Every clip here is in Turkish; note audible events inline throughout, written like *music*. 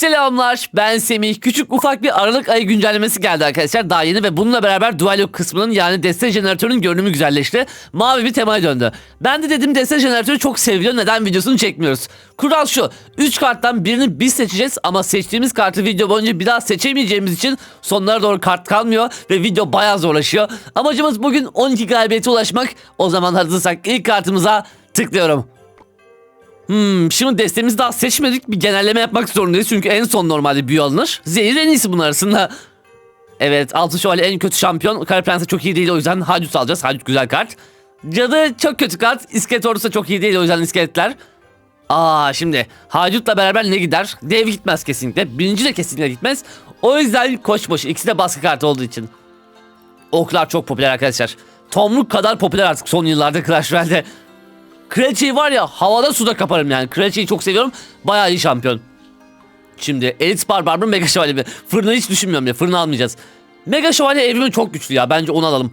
Selamlar ben Semih. Küçük ufak bir Aralık ayı güncellemesi geldi arkadaşlar. Daha yeni ve bununla beraber Dualog kısmının yani deste jeneratörünün görünümü güzelleşti. Mavi bir temaya döndü. Ben de dedim deste jeneratörü çok seviliyor neden videosunu çekmiyoruz. Kural şu 3 karttan birini biz seçeceğiz ama seçtiğimiz kartı video boyunca bir daha seçemeyeceğimiz için sonlara doğru kart kalmıyor ve video bayağı zorlaşıyor. Amacımız bugün 12 galibiyete ulaşmak. O zaman hazırsak ilk kartımıza tıklıyorum. Hmm, şimdi destemizi daha seçmedik. Bir genelleme yapmak zorundayız. Çünkü en son normalde büyü alınır. Zehir en iyisi bunun arasında. Evet altı şövalye en kötü şampiyon. Kara Prens'e çok iyi değil o yüzden Haydut alacağız. Haydut güzel kart. Cadı çok kötü kart. İskelet ordusu çok iyi değil o yüzden iskeletler. Aa şimdi Haydut'la beraber ne gider? Dev gitmez kesinlikle. Birinci de kesinlikle gitmez. O yüzden koçbaşı. İkisi de baskı kartı olduğu için. Oklar çok popüler arkadaşlar. Tomruk kadar popüler artık son yıllarda Clash Royale'de. Kraliçeyi var ya havada suda kaparım yani. Kraliçeyi çok seviyorum. Bayağı iyi şampiyon. Şimdi Elit Barbar mı Mega Şövalye mi? Fırını hiç düşünmüyorum ya. Fırını almayacağız. Mega Şövalye evrimi çok güçlü ya. Bence onu alalım.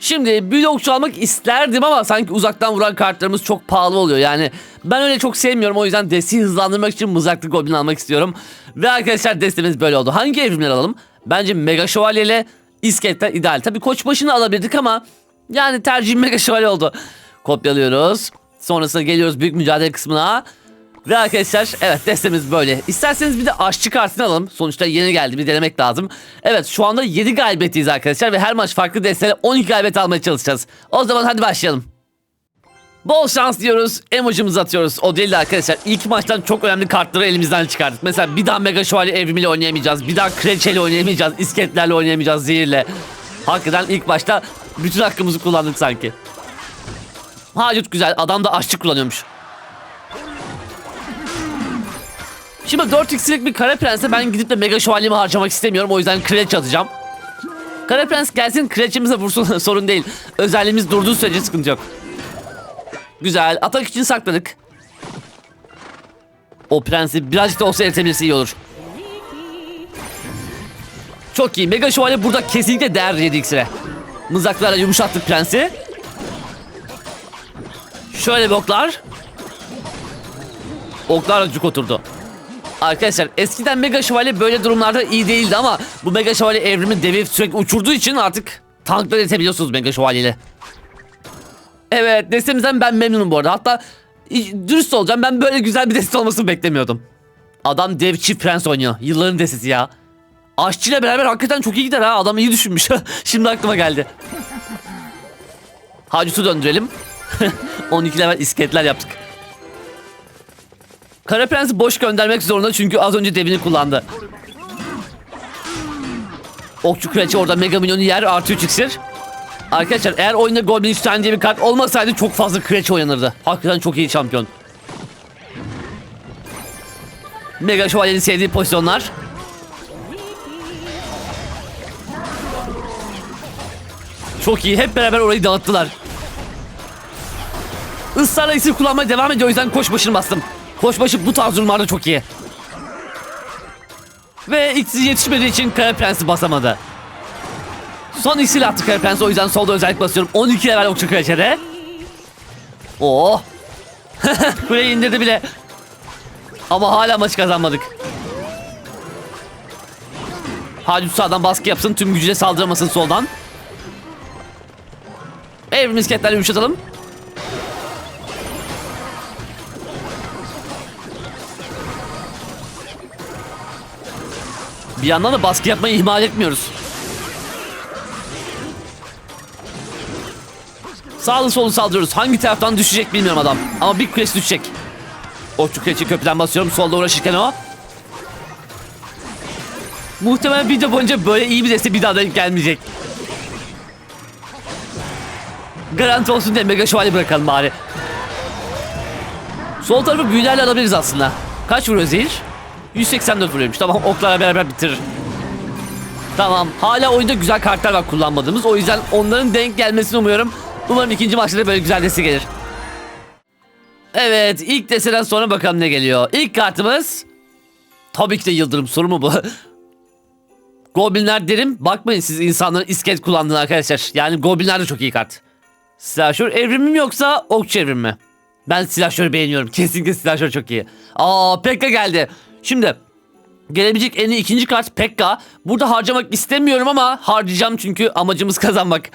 Şimdi büyülü almak isterdim ama sanki uzaktan vuran kartlarımız çok pahalı oluyor. Yani ben öyle çok sevmiyorum. O yüzden desteği hızlandırmak için mızraklı goblin almak istiyorum. Ve arkadaşlar destemiz böyle oldu. Hangi evrimleri alalım? Bence Mega Şövalye ile İskeletler ideal. Tabii koç başını alabilirdik ama yani tercihim Mega Şövalye oldu. Kopyalıyoruz. Sonrasında geliyoruz büyük mücadele kısmına. Ve arkadaşlar evet destemiz böyle. İsterseniz bir de aşçı kartını alalım. Sonuçta yeni geldi bir denemek lazım. Evet şu anda 7 galibiyetiyiz arkadaşlar ve her maç farklı desteyle 12 galibiyet almaya çalışacağız. O zaman hadi başlayalım. Bol şans diyoruz. Emojimizi atıyoruz. O değil de arkadaşlar ilk maçtan çok önemli kartları elimizden çıkardık. Mesela bir daha Mega Şövalye evrimiyle oynayamayacağız. Bir daha Kraliçeyle oynayamayacağız. İskeletlerle oynayamayacağız zehirle. Hakikaten ilk başta bütün hakkımızı kullandık sanki. Haydut güzel. Adam da aşçı kullanıyormuş. Şimdi 4 x'lik bir kara prense ben gidip de mega şövalyemi harcamak istemiyorum. O yüzden kraliçe atacağım. Kara prens gelsin kraliçemize vursun *laughs* sorun değil. Özelliğimiz durduğu sürece sıkıntı yok. Güzel. Atak için sakladık. O prensi birazcık da olsa eritebilirse iyi olur. Çok iyi. Mega şövalye burada kesinlikle değer 7 x'e. Mızraklarla yumuşattık prensi. Şöyle bir oklar. Oklar cuk oturdu. Arkadaşlar eskiden Mega Şövalye böyle durumlarda iyi değildi ama bu Mega Şövalye evrimi devi sürekli uçurduğu için artık tankları yetebiliyorsunuz Mega Şövalye ile. Evet destemizden ben memnunum bu arada. Hatta dürüst olacağım ben böyle güzel bir deste olmasını beklemiyordum. Adam dev çift prens oynuyor. Yılların destesi ya. Aşçıyla beraber hakikaten çok iyi gider ha. Adam iyi düşünmüş. *laughs* Şimdi aklıma geldi. Hacut'u döndürelim. *laughs* 12 level iskeletler yaptık. Kara Prens'i boş göndermek zorunda çünkü az önce devini kullandı. Okçu Kraliçe orada Mega Minyon'u yer artı 3 iksir. Arkadaşlar eğer oyunda Goblin 3 tane diye bir kart olmasaydı çok fazla Kraliçe oynanırdı. Hakikaten çok iyi şampiyon. Mega Şövalye'nin sevdiği pozisyonlar. Çok iyi. Hep beraber orayı dağıttılar. Israrla isim kullanmaya devam ediyor. O yüzden koşbaşını bastım. Koşbaşı bu tarz durumlarda çok iyi. Ve ikisi yetişmediği için Kara Prens'i basamadı. Son iksir attı Kara Prens o yüzden solda özellik basıyorum. 12 level okçu kraliçede. Oo. *laughs* Kuleyi indirdi bile. Ama hala maçı kazanmadık. Halit sağdan baskı yapsın. Tüm gücüyle saldıramasın soldan. Evrim isketlerle yumuşatalım. Bir yandan da baskı yapmayı ihmal etmiyoruz. Sağlı solu saldırıyoruz. Hangi taraftan düşecek bilmiyorum adam. Ama bir kulesi düşecek. Okçu kulesi köprüden basıyorum. Solda uğraşırken o. Muhtemelen video boyunca böyle iyi bir deste bir daha denk gelmeyecek. Garanti olsun diye mega şövalye bırakalım bari. Sol tarafı büyülerle alabiliriz aslında. Kaç vuruyor zehir? 184 vuruyormuş. Tamam oklarla beraber bitirir. Tamam. Hala oyunda güzel kartlar var kullanmadığımız. O yüzden onların denk gelmesini umuyorum. Umarım ikinci maçta da böyle güzel deste gelir. Evet. ilk desteden sonra bakalım ne geliyor. İlk kartımız... Tabii ki de Yıldırım soru mu bu? *laughs* Goblinler derim. Bakmayın siz insanların iskelet kullandığını arkadaşlar. Yani Goblinler de çok iyi kart. Silahşör evrimi mi yoksa okçu evrimi mi? Ben silahşörü beğeniyorum. *laughs* Kesinlikle silahşör çok iyi. Aa Pekka geldi. Şimdi gelebilecek en iyi ikinci kart Pekka. Burada harcamak istemiyorum ama harcayacağım çünkü amacımız *laughs* kazanmak.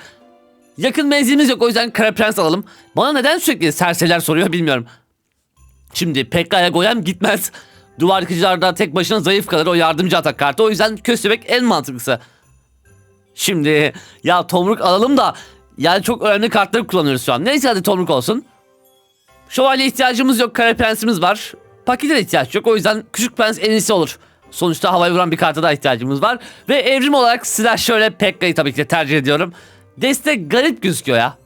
Yakın menzilimiz yok o yüzden Kara Prens alalım. Bana neden sürekli serseriler soruyor bilmiyorum. Şimdi Pekka'ya Goyem gitmez. *laughs* Duvar yıkıcılarda tek başına zayıf kalır o yardımcı atak kartı. O yüzden Köstebek en mantıklısı. Şimdi ya Tomruk alalım da yani çok önemli kartları kullanıyoruz şu an. Neyse hadi Tomruk olsun. Şövalye ihtiyacımız yok. Kara Prensimiz var. Paket'e de ihtiyaç yok. O yüzden Küçük Prens en iyisi olur. Sonuçta havaya vuran bir karta da ihtiyacımız var. Ve evrim olarak silah şöyle Pekka'yı tabii ki de tercih ediyorum. Destek garip gözüküyor ya.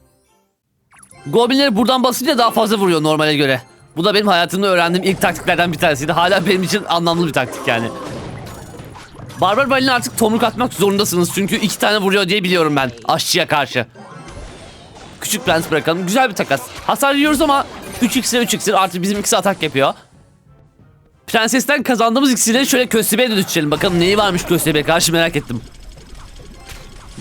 Goblinleri buradan basınca daha fazla vuruyor normale göre. Bu da benim hayatımda öğrendiğim ilk taktiklerden bir tanesiydi. Hala benim için anlamlı bir taktik yani. Barbar Balin'e artık tomruk atmak zorundasınız. Çünkü iki tane vuruyor diye biliyorum ben aşçıya karşı. Küçük prens bırakalım. Güzel bir takas. Hasar yiyoruz ama 3 iksir 3 iksir artı bizim ikisi atak yapıyor. Prensesten kazandığımız iksirleri şöyle köstebeğe de düşelim. Bakalım neyi varmış köstebeğe karşı merak ettim.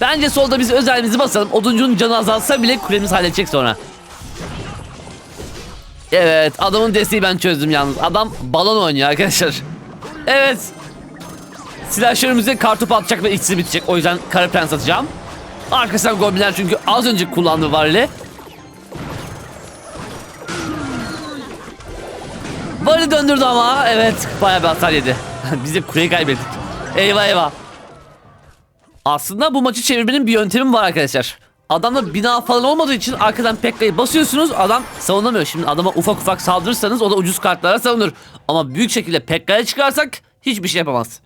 Bence solda biz özelimizi basalım. Oduncunun canı azalsa bile kulemiz halledecek sonra. Evet adamın desteği ben çözdüm yalnız. Adam balon oynuyor arkadaşlar. Evet. Silahşörümüze kartopu atacak ve ikisi bitecek. O yüzden kara prens atacağım. Arkasından goblinler çünkü az önce kullandığı var ile. Varı döndürdü ama evet bayağı bir hasar yedi. *laughs* Biz de kuleyi kaybettik. Eyvah eyvah. Aslında bu maçı çevirmenin bir yöntemi var arkadaşlar. Adamda bina falan olmadığı için arkadan Pekka'yı basıyorsunuz adam savunamıyor. Şimdi adama ufak ufak saldırırsanız o da ucuz kartlara savunur. Ama büyük şekilde Pekka'ya çıkarsak hiçbir şey yapamaz.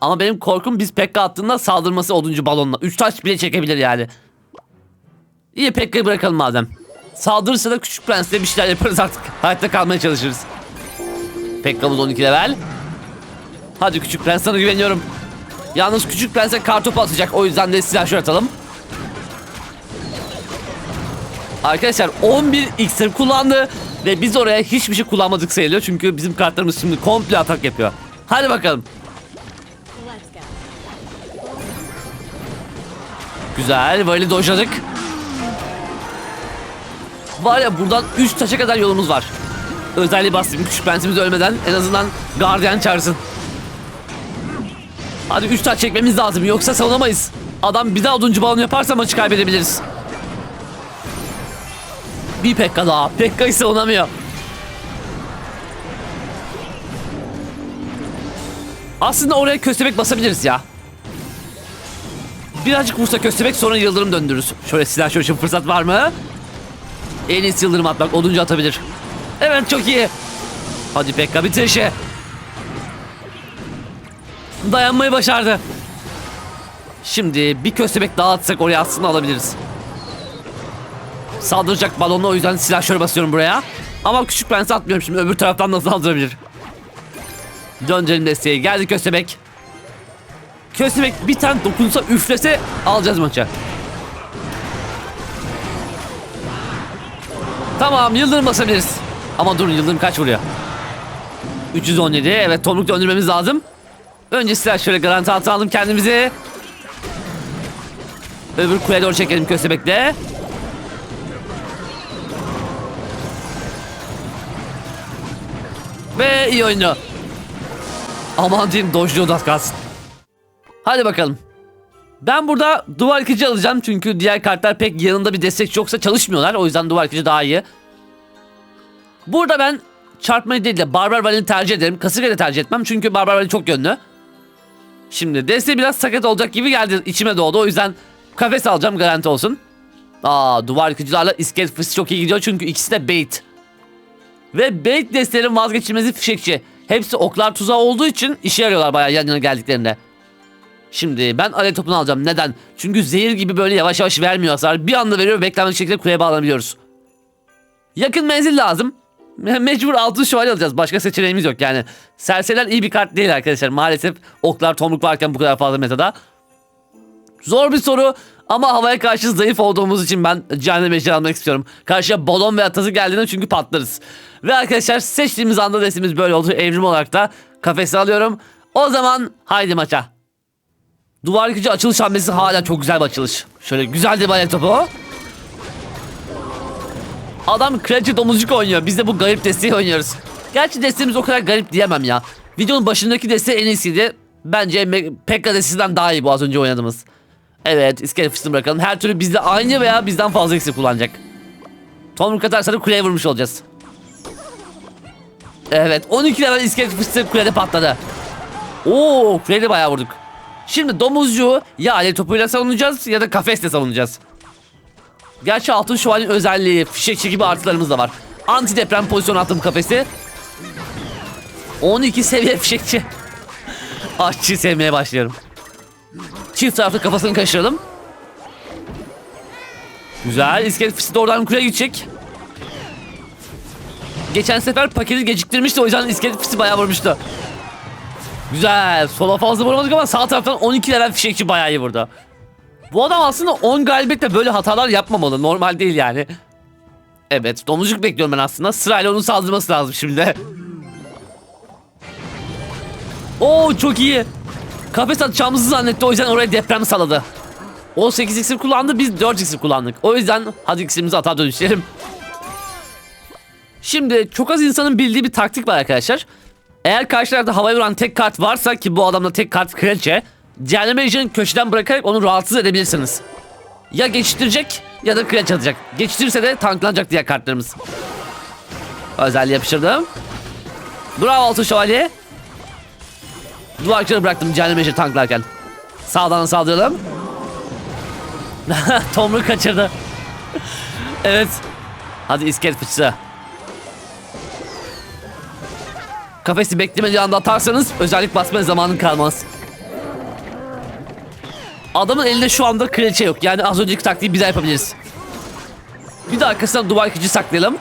Ama benim korkum biz Pekka attığında saldırması oduncu balonla. 3 taş bile çekebilir yani. İyi Pekka'yı bırakalım madem. Saldırırsa da küçük prensle bir şeyler yaparız artık. Hayatta kalmaya çalışırız. Pekka'mız 12 level. Hadi küçük prens sana güveniyorum. Yalnız küçük prense kartopu atacak. O yüzden de silah şöyle atalım. Arkadaşlar 11 iksir kullandı. Ve biz oraya hiçbir şey kullanmadık sayılıyor. Çünkü bizim kartlarımız şimdi komple atak yapıyor. Hadi bakalım. Güzel. Böyle dojladık. Var ya buradan 3 taşa kadar yolumuz var. Özelliği bastım. Küçük prensimiz ölmeden en azından gardiyan çağırsın. Hadi 3 taş çekmemiz lazım. Yoksa savunamayız. Adam bir daha oduncu balon yaparsa maçı kaybedebiliriz. Bir Pekka daha. Pekka'yı savunamıyor. Aslında oraya köstebek basabiliriz ya. Birazcık vursa köstebek sonra yıldırım döndürürüz. Şöyle silah şöyle fırsat var mı? En iyisi yıldırım atmak. Oduncu atabilir. Evet çok iyi. Hadi Pekka bitir işi. Dayanmayı başardı. Şimdi bir köstebek daha atsak oraya aslında alabiliriz. Saldıracak balonla o yüzden silah şöyle basıyorum buraya. Ama küçük prensi atmıyorum şimdi öbür taraftan da saldırabilir. Döndürelim desteği. Geldi köstebek. Köstebek bir tane dokunsa üflese alacağız maçı. Tamam yıldırım basabiliriz. Ama durun yıldırım kaç vuruyor? 317 evet tomruk döndürmemiz lazım. Önce silah şöyle garanti altına aldım kendimizi. Öbür kuleye doğru çekelim köstebekle. Ve iyi oyunu. Aman diyeyim dojluyor da kalsın. Hadi bakalım. Ben burada duvar yıkıcı alacağım çünkü diğer kartlar pek yanında bir destek yoksa çalışmıyorlar. O yüzden duvar yıkıcı daha iyi. Burada ben çarpmayı değil de Barbar Vali'ni tercih ederim. Kasırga'yı tercih etmem çünkü Barbar Vali çok yönlü. Şimdi desteği biraz sakat olacak gibi geldi içime doğdu. O yüzden kafes alacağım garanti olsun. Aa duvar yıkıcılarla iskelet fısı çok iyi gidiyor çünkü ikisi de bait. Ve bait destelerin vazgeçilmezi fişekçi. Hepsi oklar tuzağı olduğu için işe yarıyorlar bayağı yan yana geldiklerinde. Şimdi ben alev topunu alacağım. Neden? Çünkü zehir gibi böyle yavaş yavaş vermiyor hasar. Bir anda veriyor ve beklenmedik şekilde kuleye bağlanabiliyoruz. Yakın menzil lazım. Me- Mecbur altın şövalye alacağız. Başka seçeneğimiz yok yani. Serseriler iyi bir kart değil arkadaşlar. Maalesef oklar tomruk varken bu kadar fazla metada. Zor bir soru ama havaya karşı zayıf olduğumuz için ben cehennem ejderi almak istiyorum. Karşıya balon ve atası geldiğinde çünkü patlarız. Ve arkadaşlar seçtiğimiz anda destemiz böyle oldu. Evrim olarak da kafesi alıyorum. O zaman haydi maça. Duvar yıkıcı açılış hamlesi hala çok güzel bir açılış. Şöyle güzel de bir alev topu. Adam kraliçe domuzcuk oynuyor. Biz de bu garip desteği oynuyoruz. Gerçi desteğimiz o kadar garip diyemem ya. Videonun başındaki deste en iyisiydi. Bence Pekka destesinden daha iyi bu az önce oynadığımız. Evet iskelet fıstığını bırakalım. Her türlü bizde aynı veya bizden fazla eksik kullanacak. Tomruk atarsa kuleye vurmuş olacağız. Evet 12 level iskelet fıstığı kulede patladı. Oo kulede bayağı vurduk. Şimdi domuzcuğu ya alev topuyla savunacağız ya da kafesle savunacağız. Gerçi altın şövalyenin özelliği fişekçi gibi artılarımız da var. Anti deprem pozisyon attım kafesi. 12 seviye fişekçi. *laughs* Aşçı sevmeye başlıyorum. Çift taraflı kafasını kaşıralım. Güzel. İskelet fıstı da oradan kuleye gidecek. Geçen sefer paketi geciktirmişti o yüzden iskelet fıstı bayağı vurmuştu. Güzel. Sola fazla vuramadık ama sağ taraftan 12 level fişekçi bayağı iyi burada. Bu adam aslında 10 galibiyetle böyle hatalar yapmamalı. Normal değil yani. Evet domuzcuk bekliyorum ben aslında. Sırayla onun saldırması lazım şimdi. Oo çok iyi. Kafes atacağımızı zannetti o yüzden oraya deprem saladı. O 8 iksir kullandı biz 4 iksir kullandık. O yüzden hadi iksirimizi ata dönüştürelim. Şimdi çok az insanın bildiği bir taktik var arkadaşlar. Eğer karşı tarafta havaya vuran tek kart varsa ki bu adamda tek kart kraliçe. Cehennem köşeden bırakarak onu rahatsız edebilirsiniz. Ya geçiştirecek ya da kraliçe atacak. Geçiştirirse de tanklanacak diğer kartlarımız. Özelliği yapıştırdım. Bravo altın şövalye. Duvarcıları bıraktım cehennem tanklarken. Sağdan saldıralım. *laughs* Tomru kaçırdı. *laughs* evet. Hadi iskelet fıçısı. Kafesi beklemediği anda atarsanız özellik basmaya zamanın kalmaz. Adamın elinde şu anda kraliçe yok. Yani az önceki taktiği bir daha yapabiliriz. Bir de arkasından duvar gücü saklayalım.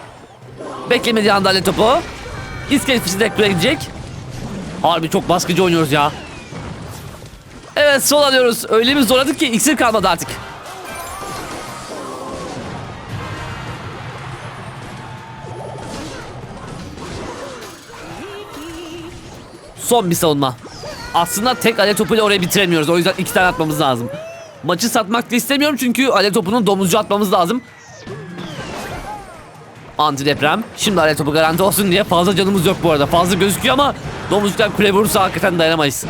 Beklemediği anda ale topu. İskelet de kuleye gidecek. Harbi çok baskıcı oynuyoruz ya. Evet sol alıyoruz. Öyle bir zorladık ki iksir kalmadı artık. Son bir savunma. Aslında tek alev topuyla orayı bitiremiyoruz. O yüzden iki tane atmamız lazım. Maçı satmak da istemiyorum çünkü alev topunun domuzcu atmamız lazım. Anti deprem. Şimdi alev topu garanti olsun diye fazla canımız yok bu arada. Fazla gözüküyor ama domuzcuklar kule vurursa hakikaten dayanamayız.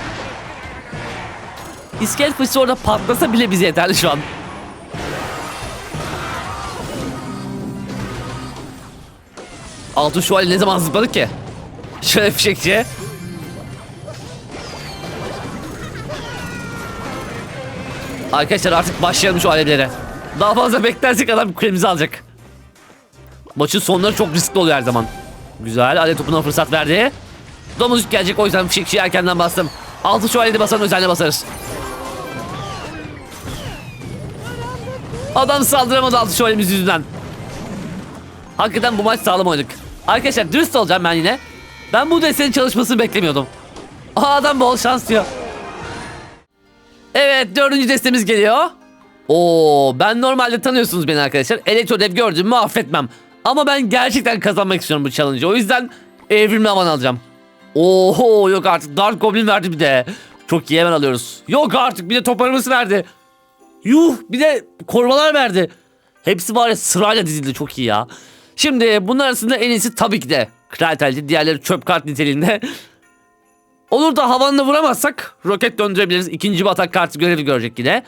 İskelet fıçısı orada patlasa bile bize yeterli şu an. Altın şövalye ne zaman zıpladık ki? Şöyle fişekçi. Arkadaşlar artık başlayalım şu alevlere. Daha fazla beklersek adam kulemizi alacak. Maçın sonları çok riskli oluyor her zaman. Güzel. Alev topuna fırsat verdi. Domuzcuk gelecek o yüzden fişekçiyi erkenden bastım. Altı şövalyede basan özelliğe basarız. Adam saldıramadı altı şövalyemiz yüzünden. Hakikaten bu maç sağlam oynadık. Arkadaşlar dürüst olacağım ben yine. Ben bu destenin çalışmasını beklemiyordum. Aa, adam bol şans diyor. Evet dördüncü destemiz geliyor. Oo ben normalde tanıyorsunuz beni arkadaşlar. Elektro dev gördüm mü affetmem. Ama ben gerçekten kazanmak istiyorum bu challenge'ı. O yüzden evrimli aman alacağım. Oho yok artık Dark Goblin verdi bir de. Çok iyi hemen alıyoruz. Yok artık bir de top araması verdi. Yuh bir de korumalar verdi. Hepsi var ya sırayla dizildi çok iyi ya. Şimdi bunlar arasında en iyisi tabii ki de Kral Telci. Diğerleri çöp kart niteliğinde. *laughs* Olur da havanla vuramazsak roket döndürebiliriz. İkinci bir atak kartı görevi görecek yine.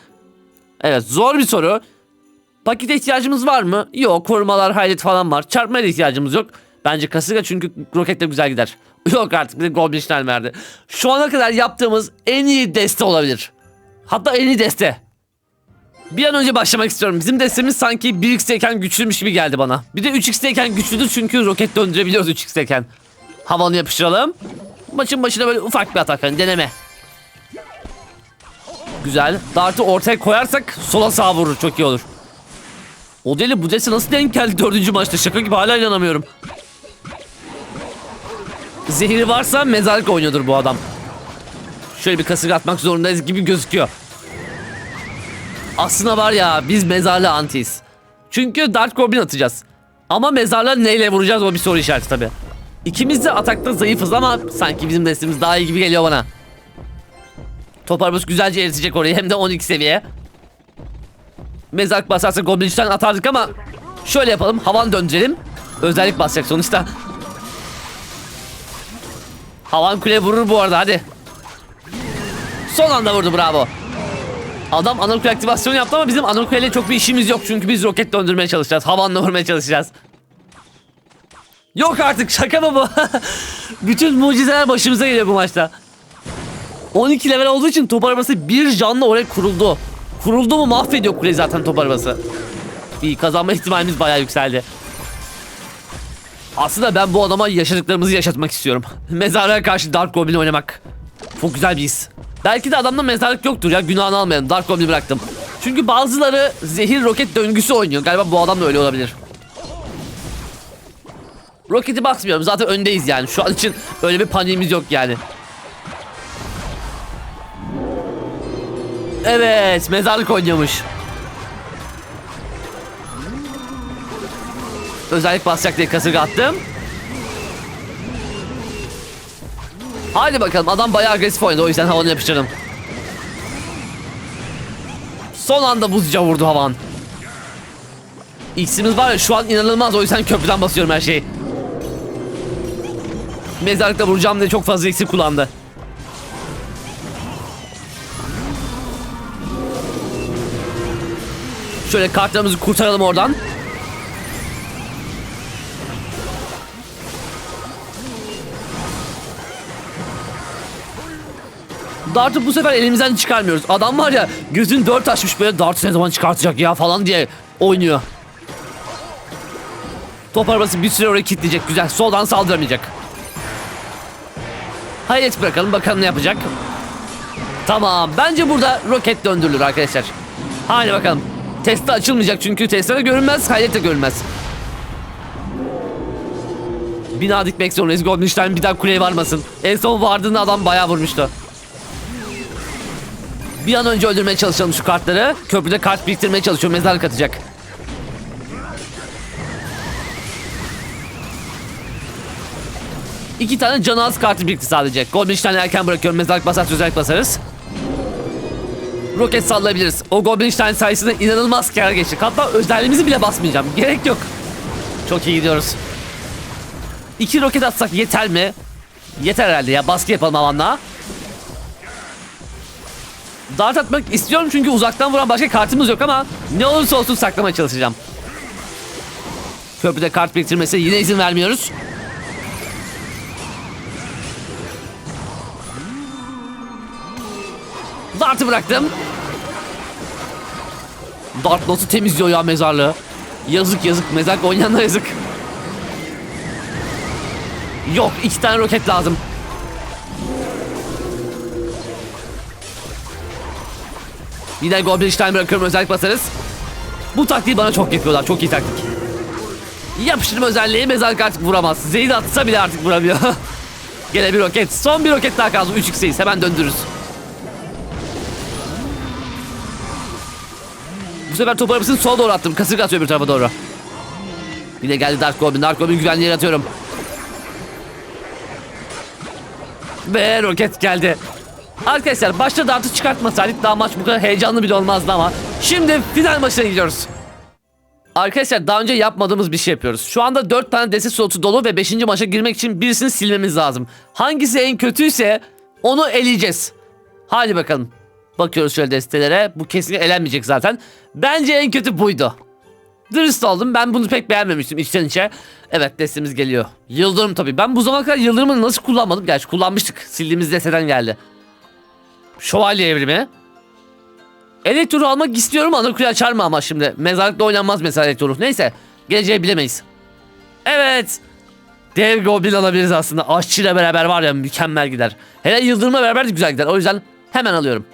Evet zor bir soru. Pakete ihtiyacımız var mı? Yok korumalar hayret falan var. Çarpmaya da ihtiyacımız yok. Bence kasırga çünkü roketle güzel gider. *laughs* Yok artık bir de Goblin Schnell verdi. Şu ana kadar yaptığımız en iyi deste olabilir. Hatta en iyi deste. Bir an önce başlamak istiyorum. Bizim destemiz sanki 1x'teyken güçlüymüş gibi geldi bana. Bir de 3x'teyken güçlüdür çünkü roket döndürebiliyoruz 3x'teyken. Havanı yapıştıralım. Maçın başına böyle ufak bir atak hani deneme. Güzel. Dart'ı ortaya koyarsak sola sağa vurur çok iyi olur. O deli bu desi nasıl denk geldi dördüncü maçta şaka gibi hala inanamıyorum. Zehri varsa mezarlık oynuyordur bu adam. Şöyle bir kasık atmak zorundayız gibi gözüküyor. Aslında var ya biz mezarlı antiyiz. Çünkü Dark Goblin atacağız. Ama mezarla neyle vuracağız o bir soru işareti tabi. İkimiz de atakta zayıfız ama sanki bizim destemiz daha iyi gibi geliyor bana. Toparımız güzelce eritecek orayı hem de 12 seviye. Mezarlık basarsa Goblin'den atardık ama şöyle yapalım havan döndürelim. Özellik basacak sonuçta. Havan kule vurur bu arada hadi. Son anda vurdu bravo. Adam ana kule aktivasyonu yaptı ama bizim ana kuleyle çok bir işimiz yok. Çünkü biz roket döndürmeye çalışacağız. Havanla vurmaya çalışacağız. Yok artık şaka mı bu? *laughs* Bütün mucizeler başımıza geliyor bu maçta. 12 level olduğu için top arabası bir canlı oraya kuruldu. Kuruldu mu mahvediyor kule zaten top arabası. İyi kazanma *laughs* ihtimalimiz bayağı yükseldi. Aslında ben bu adama yaşadıklarımızı yaşatmak istiyorum. *laughs* Mezarlığa karşı Dark Goblin oynamak. Çok güzel bir his. Belki de adamda mezarlık yoktur ya günahını almayalım. Dark Goblin'i bıraktım. Çünkü bazıları zehir roket döngüsü oynuyor. Galiba bu adam da öyle olabilir. Roketi basmıyorum zaten öndeyiz yani. Şu an için öyle bir paniğimiz yok yani. Evet mezarlık oynuyormuş. Özellik basacak diye kasırga attım. Hadi bakalım adam bayağı agresif oynadı o yüzden havanı yapıştırdım. Son anda buzca vurdu havan. X'imiz var ya şu an inanılmaz o yüzden köprüden basıyorum her şeyi. Mezarlıkta vuracağım diye çok fazla iksir kullandı. Şöyle kartlarımızı kurtaralım oradan. Dart'ı bu sefer elimizden çıkarmıyoruz. Adam var ya gözün dört açmış böyle Dart'ı ne zaman çıkartacak ya falan diye oynuyor. Top arabası bir süre oraya kilitleyecek. Güzel. Soldan saldıramayacak. Hayret bırakalım bakalım ne yapacak. Tamam. Bence burada roket döndürülür arkadaşlar. Hadi bakalım. Teste açılmayacak çünkü testlere görünmez. Hayret de görünmez. Bina dikmek zorundayız. Goldenstein bir daha kuleye varmasın. En son vardığında adam bayağı vurmuştu. Bir an önce öldürmeye çalışalım şu kartları. Köprüde kart biriktirmeye çalışıyor. Mezarlık atacak. İki tane canı az kartı birikti sadece. Goblin erken bırakıyorum. Mezarlık basar özellik basarız. Roket sallayabiliriz. O Goblin sayesinde inanılmaz kâra geçtik. Hatta özelliğimizi bile basmayacağım. Gerek yok. Çok iyi gidiyoruz. İki roket atsak yeter mi? Yeter herhalde ya. Baskı yapalım havanla. Dart atmak istiyorum çünkü uzaktan vuran başka kartımız yok ama ne olursa olsun saklamaya çalışacağım. Köprüde kart biriktirmesi yine izin vermiyoruz. Dart'ı bıraktım. Dart nasıl temizliyor ya mezarlığı. Yazık yazık mezarlık oynayanlara yazık. Yok iki tane roket lazım. Yine Goblin Stein bırakıyorum özellik basarız. Bu taktiği bana çok yapıyorlar. Çok iyi taktik. Yapıştırma özelliği mezarlık artık vuramaz. Zeyd atsa bile artık vuramıyor. *laughs* Gene bir roket. Son bir roket daha kaldı. 3x'deyiz. Hemen döndürürüz. Sefer top arabasını sola doğru attım. Kasırga atıyor bir tarafa doğru. Yine geldi Dark Goblin. Dark Goblin güvenli yere atıyorum. Ve roket geldi. Arkadaşlar başta Dart'ı çıkartmasaydık daha maç bu kadar heyecanlı bile olmazdı ama şimdi final maçına gidiyoruz. Arkadaşlar daha önce yapmadığımız bir şey yapıyoruz. Şu anda 4 tane deste slotu dolu ve 5. maça girmek için birisini silmemiz lazım. Hangisi en kötüyse onu eleyeceğiz. Hadi bakalım. Bakıyoruz şöyle destelere. Bu kesinlikle elenmeyecek zaten. Bence en kötü buydu. Dürüst oldum. Ben bunu pek beğenmemiştim içten içe. Evet destemiz geliyor. Yıldırım tabii. Ben bu zamana kadar Yıldırım'ı nasıl kullanmadım? Gerçi kullanmıştık. Sildiğimiz desteden geldi. Şövalye evrimi. Elektroru almak istiyorum ama kule açar mı ama şimdi? Mezarlıkta oynanmaz mesela elektroru. Neyse. Geleceği bilemeyiz. Evet. Dev Goblin alabiliriz aslında. Aşçıyla beraber var ya mükemmel gider. Hele Yıldırım'la beraber de güzel gider. O yüzden hemen alıyorum.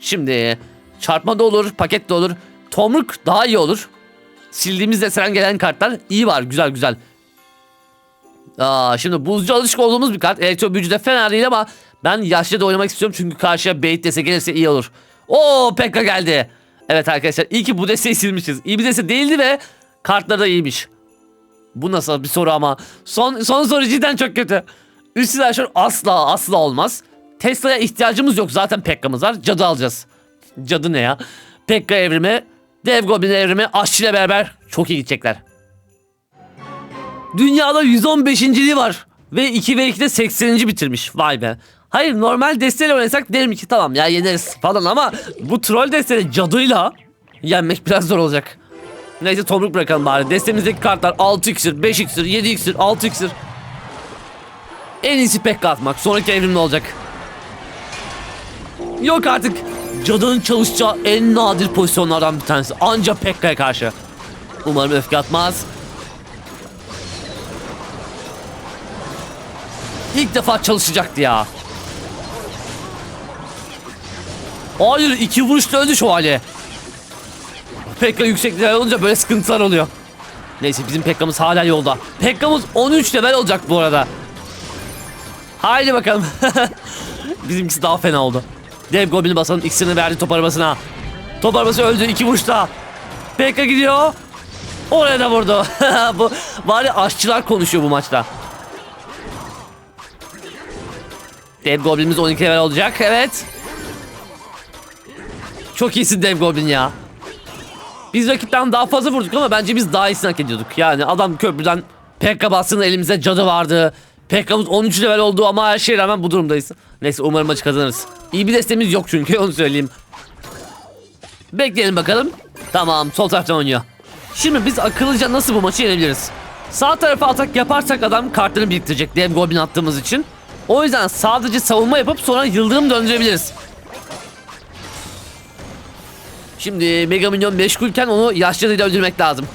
Şimdi çarpma da olur, paket de olur. Tomruk daha iyi olur. Sildiğimiz deseden gelen kartlar iyi var. Güzel güzel. Aa, şimdi buzcu alışık olduğumuz bir kart. Elektro büyücü de fena değil ama ben yaşlı da oynamak istiyorum çünkü karşıya bait dese gelirse iyi olur. Oo Pekka geldi. Evet arkadaşlar iyi ki bu desteği silmişiz. İyi bir deste değildi ve kartları da iyiymiş. Bu nasıl bir soru ama. Son, son soru cidden çok kötü. Üst silahşör asla asla olmaz. Tesla'ya ihtiyacımız yok. Zaten Pekka'mız var. Cadı alacağız. Cadı ne ya? Pekka evrimi, Dev Goblin evrimi, Aşçı ile beraber çok iyi gidecekler. Dünyada 115.liği var. Ve 2 ve 2'de 80. bitirmiş. Vay be. Hayır normal desteyle oynasak derim ki tamam ya yeneriz falan ama bu troll desteyle cadıyla yenmek biraz zor olacak. Neyse tomruk bırakalım bari. Destemizdeki kartlar 6 iksir, 5 iksir, 7 iksir, 6 iksir. En iyisi pekka atmak. Sonraki evrim ne olacak? Yok artık. Cadının çalışacağı en nadir pozisyonlardan bir tanesi. Anca Pekka'ya karşı. Umarım öfke atmaz. İlk defa çalışacaktı ya. Hayır iki vuruşta öldü şövalye. Pekka yüksek olunca böyle sıkıntılar oluyor. Neyse bizim Pekka'mız hala yolda. Pekka'mız 13 level olacak bu arada. Haydi bakalım. *laughs* Bizimkisi daha fena oldu. Dev Goblin'i basalım iksirini verdi top arabasına. Top arabası öldü iki vuruşta. Pekka gidiyor. Oraya da vurdu. *laughs* bu bari aşçılar konuşuyor bu maçta. Dev Goblin'imiz 12 level olacak. Evet. Çok iyisin Dev Goblin ya. Biz rakipten daha fazla vurduk ama bence biz daha iyisini hak ediyorduk. Yani adam köprüden Pekka bassın elimizde cadı vardı. Pekka'mız 13 level oldu ama her şeye rağmen bu durumdayız. Neyse umarım maçı kazanırız. İyi bir destemiz yok çünkü onu söyleyeyim. Bekleyelim bakalım. Tamam sol taraftan oynuyor. Şimdi biz akıllıca nasıl bu maçı yenebiliriz? Sağ tarafa atak yaparsak adam kartlarını biriktirecek dev goblin attığımız için. O yüzden sadece savunma yapıp sonra yıldırım döndürebiliriz. Şimdi Mega Minyon meşgulken onu yaşlılığıyla öldürmek lazım.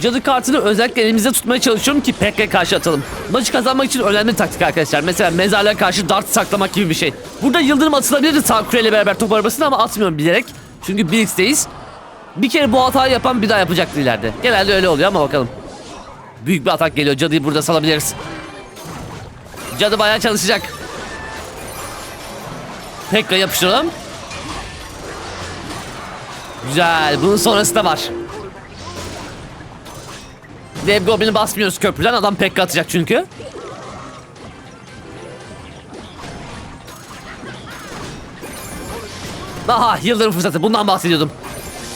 Cadı kartını özellikle elimizde tutmaya çalışıyorum ki Pekka'ya karşı atalım. Maçı kazanmak için önemli taktik arkadaşlar. Mesela mezarlığa karşı dart saklamak gibi bir şey. Burada yıldırım atılabilirdi sağ kuleyle beraber top arabasına ama atmıyorum bilerek. Çünkü 1x'teyiz. Bir kere bu hatayı yapan bir daha yapacaktır ileride. Genelde öyle oluyor ama bakalım. Büyük bir atak geliyor. Cadıyı burada salabiliriz. Cadı bayağı çalışacak. Pekka yapıştıralım. Güzel. Bunun sonrası da var. Dev Goblin'i basmıyoruz köprüden. Adam Pekka atacak çünkü. Aha yıldırım fırsatı. Bundan bahsediyordum.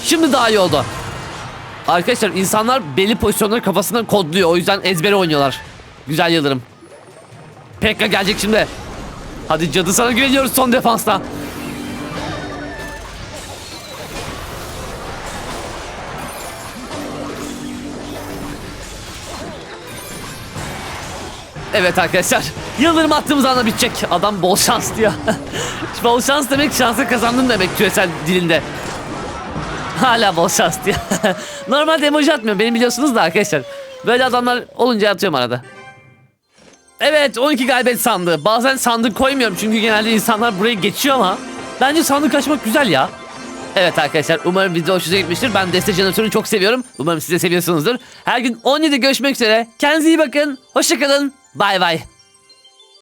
Şimdi daha iyi oldu. Arkadaşlar insanlar belli pozisyonları kafasından kodluyor. O yüzden ezbere oynuyorlar. Güzel yıldırım. Pekka gelecek şimdi. Hadi cadı sana güveniyoruz son defansta. Evet arkadaşlar. Yıldırım attığımız anda bitecek. Adam bol şans diyor. *laughs* bol şans demek şansa kazandın demek küresel dilinde. Hala bol şans diyor. *laughs* Normalde emoji atmıyorum. Benim biliyorsunuz da arkadaşlar. Böyle adamlar olunca atıyorum arada. Evet 12 galibiyet sandığı. Bazen sandık koymuyorum çünkü genelde insanlar buraya geçiyor ama bence sandık açmak güzel ya. Evet arkadaşlar umarım video hoşunuza gitmiştir. Ben Deste Jeneratör'ü çok seviyorum. Umarım siz de seviyorsunuzdur. Her gün 17'de görüşmek üzere. Kendinize iyi bakın. Hoşçakalın. Bye bye.